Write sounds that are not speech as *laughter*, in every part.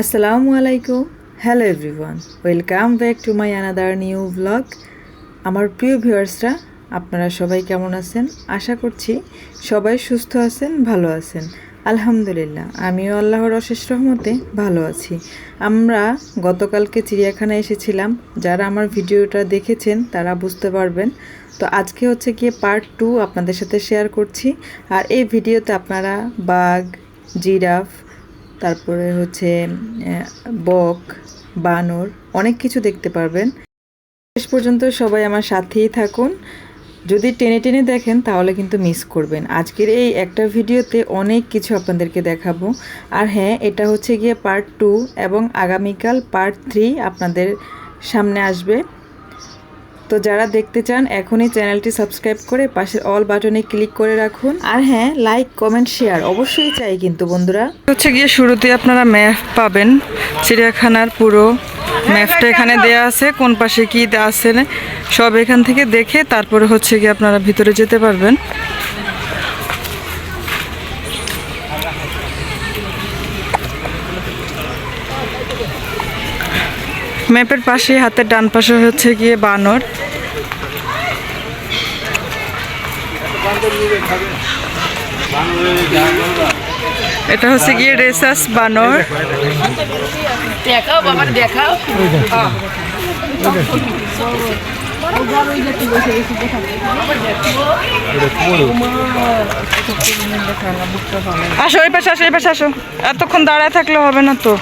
আসসালামু আলাইকুম hello everyone welcome back to my another new blog আমার প্রিয় ভিউয়ার্সরা আপনারা সবাই কেমন আছেন আশা করছি সবাই সুস্থ আছেন ভালো আছেন আলহামদুলিল্লাহ আমিও আল্লাহর অশেষ রহমতে ভালো আছি আমরা গতকালকে চিড়িয়াখানায় এসেছিলাম যারা আমার ভিডিওটা দেখেছেন, তারা বুঝতে পারবেন। তো আজকে হচ্ছে গিয়ে পার্ট টু আপনাদের সাথে শেয়ার করছি। আর এই ভিডিওতে আপনারা বাঘ, জিরাফ তারপরে হচ্ছে বক, বানর, অনেক কিছু দেখতে পারবেন। শেষ পর্যন্ত সবাই আমার সাথেই থাকুন। যদি টেনে টেনে দেখেন, তাহলে কিন্তু মিস করবেন। আজকের এই একটা ভিডিওতে অনেক কিছু আপনাদেরকে দেখাবো। আর হ্যাঁ এটা হচ্ছে গিয়ে পার্ট টু এবং আগামীকাল পার্ট থ্রি আপনাদের সামনে আসবে। তো যারা দেখতে চান, এখনই চ্যানেলটি সাবস্ক্রাইব করে পাশের অল বাটনে ক্লিক করে রাখুন। আর হ্যাঁ লাইক, কমেন্ট, শেয়ার অবশ্যই চাই কিন্তু বন্ধুরা। হচ্ছে গিয়ে শুরুতে আপনারা ম্যাপ পাবেন। চিড়িয়াখানার পুরো ম্যাপটা এখানে দেয়া আছে, কোন পাশে কী আছে সব এখান থেকে দেখে তারপরে হচ্ছে গিয়ে আপনারা ভিতরে যেতে পারবেন। ম্যাপের পাশে হাতের ডান পাশে হচ্ছে গিয়ে বানর। এটা হচ্ছে গিয়ে রেসাস বানর। দেখাও বাবার দেখাও। আসো এই পাশে আসো এই পাশে আসো। এতক্ষণ দাঁড়ায় থাকলে হবে না তো।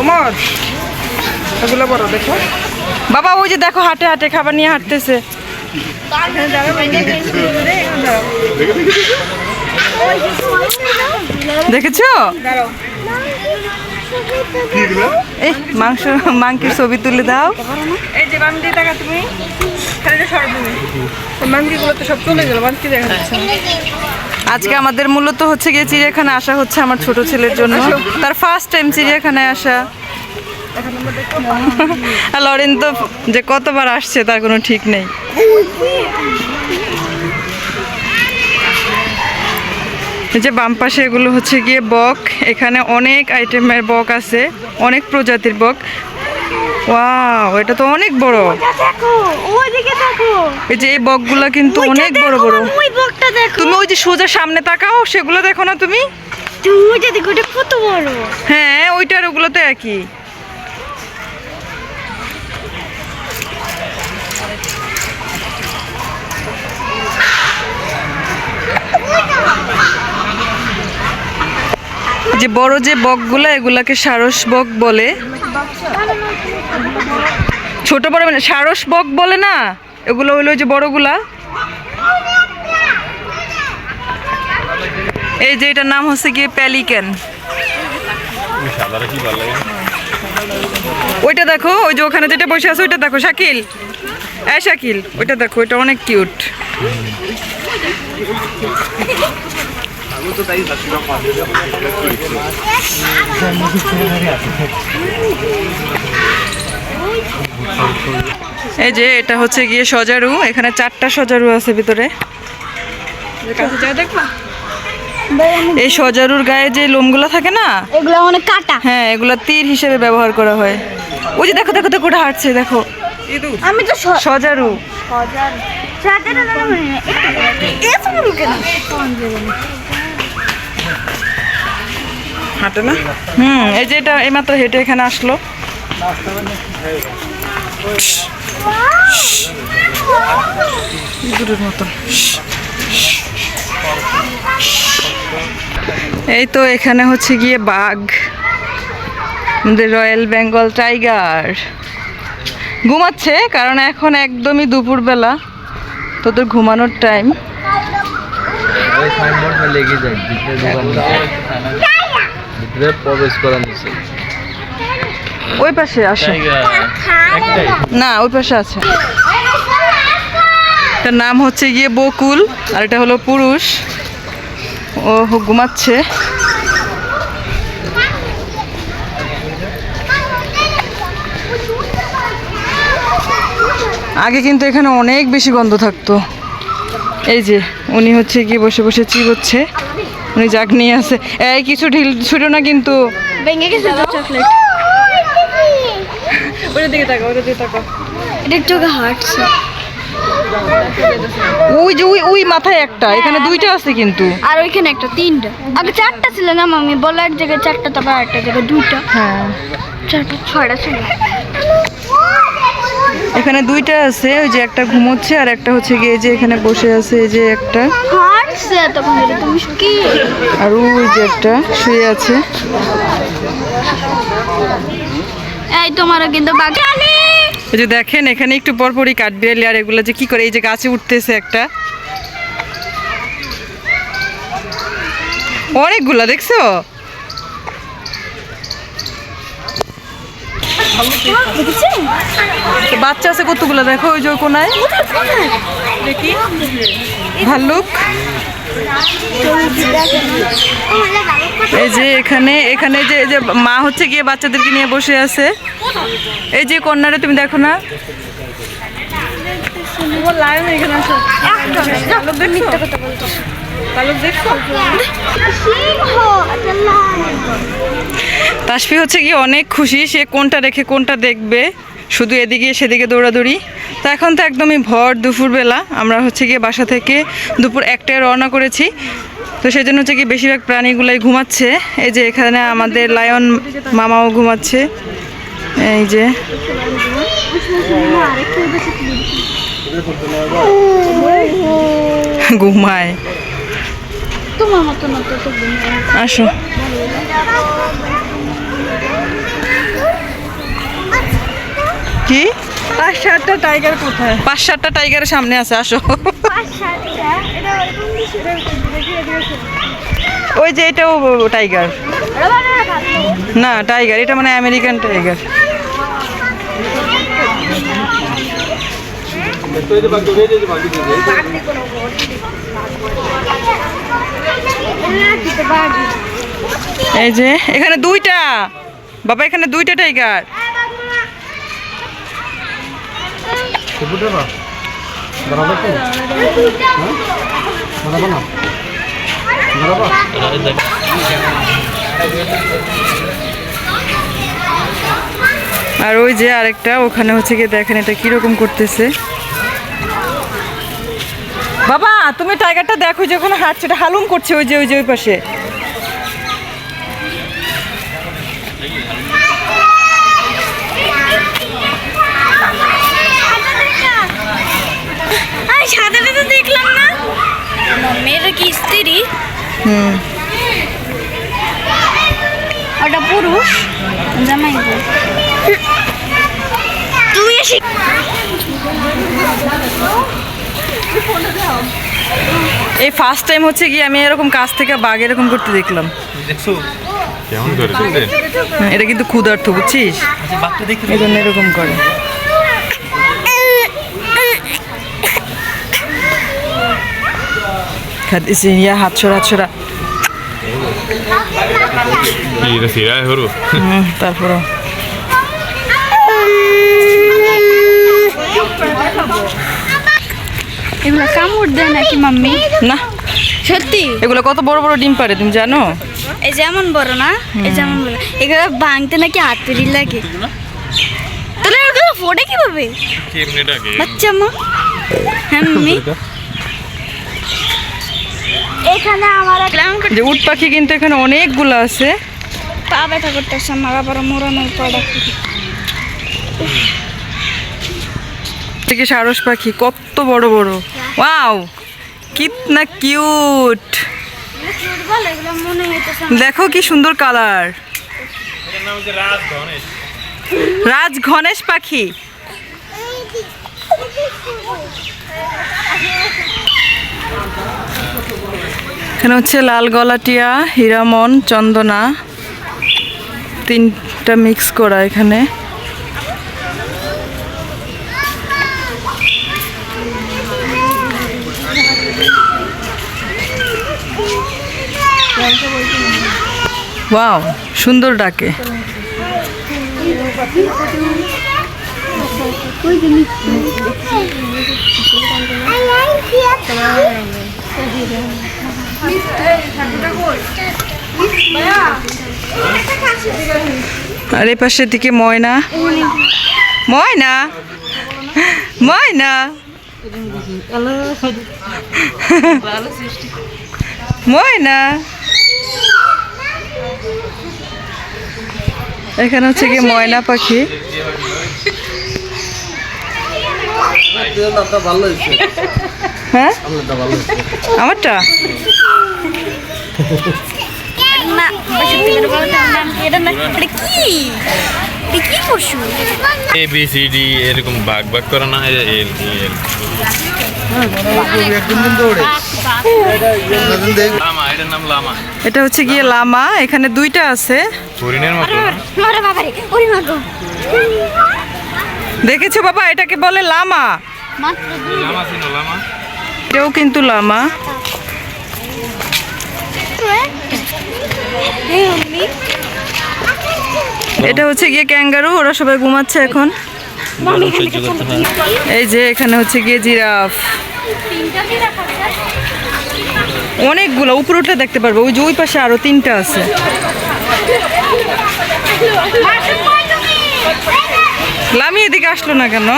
ওমর এগুলো বড় দেখো। বাবা ওই যে দেখো হাটে হাটে খাবার নিয়ে হাঁটতেছে। দেখেছ? এই মাংস মাংকির ছবি তুলে দাও। এই যে বাম দিয়ে দেখা তুমি তো সব চলে গেল মাংকি দেখা যাচ্ছে। আজকে আমাদের মূলত হচ্ছে গিয়ে চিড়িয়াখানা আসা হচ্ছে আমার ছোট ছেলের জন্য। তার ফার্স্ট টাইম চিড়িয়াখানায় আসা। আর লরেন তো যে কতবার আসছে তার কোনো ঠিক নেই। এই যে বাম পাশে এগুলো হচ্ছে গিয়ে বক। এখানে অনেক আইটেমের বক আছে অনেক প্রজাতির বক। ওয়াও এটা তো অনেক বড়। এই যে এই বকগুলা কিন্তু অনেক বড় বড়। তুমি ওই যে সোজা সামনে তাকাও সেগুলো দেখো না তুমি? হ্যাঁ ওইটার ওগুলো তো একই। যে বড় যে বকগুলা, এগুলাকে সারস বক বলে। ছোট বড় মানে সারস বক বলে না? এগুলো হইল যে বড়গুলা। এই যে এটার নাম হচ্ছে গিয়ে প্যালিকেন। ওইটা দেখো, ওই যে ওখানে যেটা বসে আছে, ওইটা দেখো, শাকিল। এ শাকিল, ওইটা দেখো ওইটা অনেক কিউট। এই যে এটা হচ্ছে গিয়ে সজারু এখানে চারটা সজারু আছে ভিতরে এই সজারুর গায়ে যে লোমগুলো থাকে না এগুলো অনেক কাটা হ্যাঁ এগুলো তীর হিসেবে ব্যবহার করা হয় ওই যে দেখো দেখো দেখো ওটা হাঁটছে দেখো আমি তো স- সজারু হাঁটে না? হুম, এই যে এটা এইমাত্র হেঁটে এখানে আসলো। এই তো এখানে হচ্ছে গিয়ে বাঘ, আমাদের রয়্যাল বেঙ্গল টাইগার। ঘুমাচ্ছে, কারণ এখন একদমই দুপুরবেলা। তোদের ঘুমানোর টাইম না হ্যাঁ, হ্যাঁ। ওই পাশে আসে। না ওই পাশে আছে। তার নাম হচ্ছে গিয়ে বকুল আর এটা হলো পুরুষ। ও ঘুমাচ্ছে। আগে কিন্তু এখানে অনেক বেশি গন্ধ থাকতো। এই যে। উনি হচ্ছে গিয়ে বসে বসে চিবোচ্ছে। উনি যাক নিয়ে আসে এই কিছু ঢিল ছুটো না কিন্তু। ভেঙে গেছে তো। চকলেট ওটা দিকে তাকাও ওটা দিকে তাকাও। এটা চোখে হাঁটছে। ওই যে ওই ওই মাথায় একটা। এখানে দুইটা আছে কিন্তু। আর ওইখানে একটা তিনটা। আগে চারটা ছিল না মামি বলো এক জায়গায় চারটা তারপর একটা জায়গায় দুইটা। হ্যাঁ। চারটা ছয়টা ছিল। এখানে দুইটা আছে ওই যে একটা ঘুমোচ্ছে আর একটা হচ্ছে গিয়ে যে এখানে বসে আছে এই যে একটা। আর ওই যে একটা শুয়ে আছে। এই তোমারও কিন্তু এই যে দেখেন এখানে একটু পরপরই কাঠবিড়ালি আর এগুলো যে কি করে এই যে গাছে উঠতেছে একটা। অনেকগুলা দেখছ? তো বাচ্চা আছে কতগুলো? দেখো ওই যে কোনায়। দেখি। ভাল্লুক। এই যে এখানে এখানে যে এই যে মা হচ্ছে গিয়ে বাচ্চাদেরকে নিয়ে বসে আছে। এই যে কন্যারে তুমি দেখো না। তাসফি হচ্ছে কি অনেক খুশি, সে কোনটা রেখে কোনটা দেখবে, শুধু এদিকে সেদিকে দৌড়াদৌড়ি। তো এখন তো একদমই ভর দুপুরবেলা, আমরা হচ্ছে গিয়ে বাসা থেকে দুপুর একটায় রওনা করেছি। তো সেই জন্য হচ্ছে কি বেশিরভাগ প্রাণীগুলাই ঘুমাচ্ছে। এই যে এখানে আমাদের লায়ন মামাও ঘুমাচ্ছে। এই যে। ঘুমায়। তোমার মতো না তো তো আসো। কি? পাঁচ সাতটা টাইগার কোথায়? পাঁচ সাতটা টাইগারের সামনে আছে আসো। ওই যে এটাও টাইগার না টাইগার এটা মানে আমেরিকান টাইগার এই যে, এখানে দুইটা। বাবা, এখানে দুইটা টাইগার আর ওই যে আরেকটা, ওখানে হচ্ছে গিয়ে দেখেন এটা কীরকম করতেছে। বাবা তুমি টাইগারটা দেখো যে ওখানে হাঁটছে এটা হালুম করছে ওই যে ওই যে ওই পাশে। আরে সাদাটা তো দেখলাম না। মেয়েটা কি স্ত্রী? হুম। ওটা পুরুষ? জামাই তুই এসে এই ফার্স্ট টাইম হচ্ছে কি আমি এরকম কাছ থেকে বাঘ এরকম করতে দেখলাম। কেমন করে? এটা কিন্তু ক্ষুধার্থ বুঝছিস? এই জন্য এরকম করে। খাদিস ইয়া হাত ছড়া ছড়া। কি *laughs* এটা সিরায় হরু হুম, তারপরও এগুলো কামড় দেয় নাকি মাম্মি? না। সত্যি? এগুলো কত বড় বড় ডিম পারে তুমি জানো? এই যেমন বড় না এই যেমন বড়। এগুলো ভাঙতে নাকি হাতুড়ি লাগে। তাহলে এগুলো ফোটে কীভাবে? বাচ্চা মা। হ্যাঁ মাম্মি। এখানে আমার যে উট পাখি কিন্তু এখানে অনেকগুলো আছে। পা ব্যথা করতেছে আমার আবার মোড়ানোর পড়া থেকে সারস পাখি, কত বড় বড়। ওয়াও, কিতনা কিউট। দেখো কি সুন্দর কালার। রাজ ঘনেশ পাখি। এখানে হচ্ছে লাল গলাটিয়া, হীরামন, চন্দনা। তিনটা মিক্স করা এখানে। ওয়াও সুন্দর ডাকে। আর এই পাশের দিকে ময়না। ময়না? ময়না? ময়না? এখানে হচ্ছে কি ময়না পাখি। আপনার ভালো হয়েছে হ্যাঁ আপনারটা ভালো হয়েছে আমারটা এ বি সি ডি এরকম ভাগ ভাগ করা না এল এল লামা এটা হচ্ছে গিয়ে লামা এখানে দুইটা আছে। দেখেছ বাবা এটাকে বলে লামা। মাত্র দুই। লামা ছিল লামা? এটাও কিন্তু লামা। এটা হচ্ছে গিয়ে ক্যাঙ্গারু ওরা সবাই ঘুমাচ্ছে এখন। এই যে এখানে হচ্ছে গিয়ে জিরাফ? অনেকগুলো উপরে উঠে দেখতে পারবে। ওই যে ওই পাশে আরও তিনটা আছে। লামি এদিকে আসলো না কেন?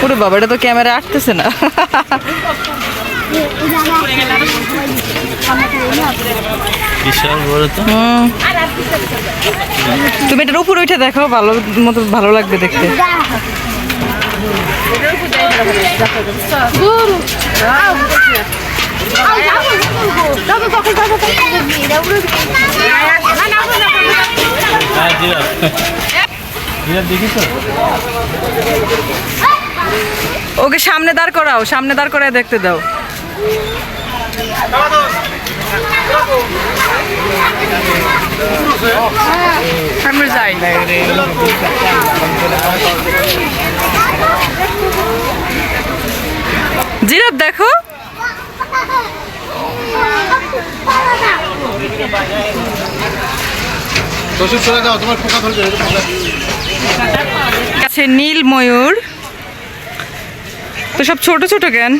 পুরো বাবা এটা তো ক্যামেরা আটতেছে না। তুমি এটার উপরে উঠে দেখো ভালো মতো ভালো লাগবে দেখতে। ওকে সামনে দাঁড় করাও সামনে দাঁড় করায় দেখতে দাও। যাই। জিরাফ দেখো। আছে নীল ময়ূর। তো সব ছোট ছোট কেন?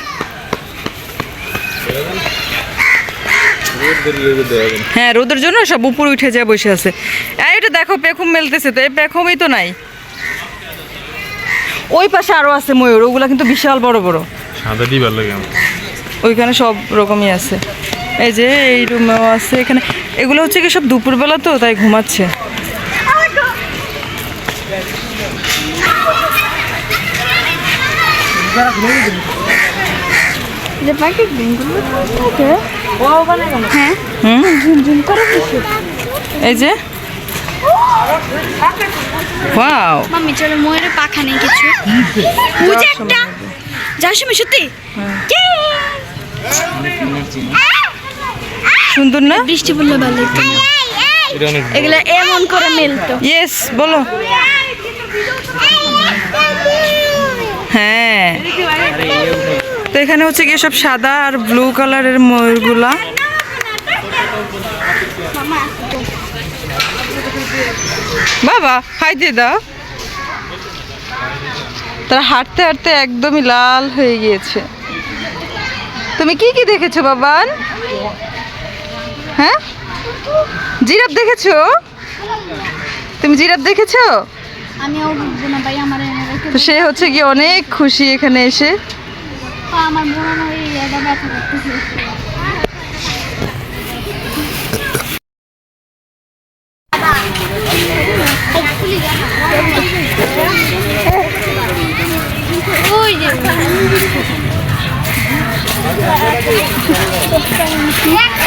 হ্যাঁ রোদের জন্য সব উপরে উঠে যায় বসে আছে। এটা দেখো পেখম মেলতেছে তো এই পেখমই তো নাই। ওই পাশে আরও আছে ময়ূর ওগুলা কিন্তু বিশাল বড় বড়। সাদা দিবার লাগে ওইখানে সব রকমই আছে। এই যে এই রুমেও আছে এখানে। এগুলো হচ্ছে কি সব দুপুরবেলা তো তাই ঘুমাচ্ছে। হ্যাঁ? এই যে। ওয়াও। মাম্মি চলো ময়ূরের পাখা নেই কিছু। বুঝে একটা যার সময় সত্যি সুন্দর না? বৃষ্টি পড়লে ভালো লাগতো এগুলো এমন করে মেলতো ইয়েস বলো। হ্যাঁ। তো এখানে হচ্ছে গিয়ে সব সাদা আর ব্লু কালারের ময়ূরগুলা। বাবা হাই দিয়ে দাও। তারা হাঁটতে হাঁটতে একদমই লাল হয়ে গিয়েছে। তুমি কি কি দেখেছ বাবান? হ্যাঁ? জিরাফ দেখেছ? তুমি জিরাফ দেখেছ? তো সে হচ্ছে কি অনেক খুশি এখানে এসে। আমার Yeah.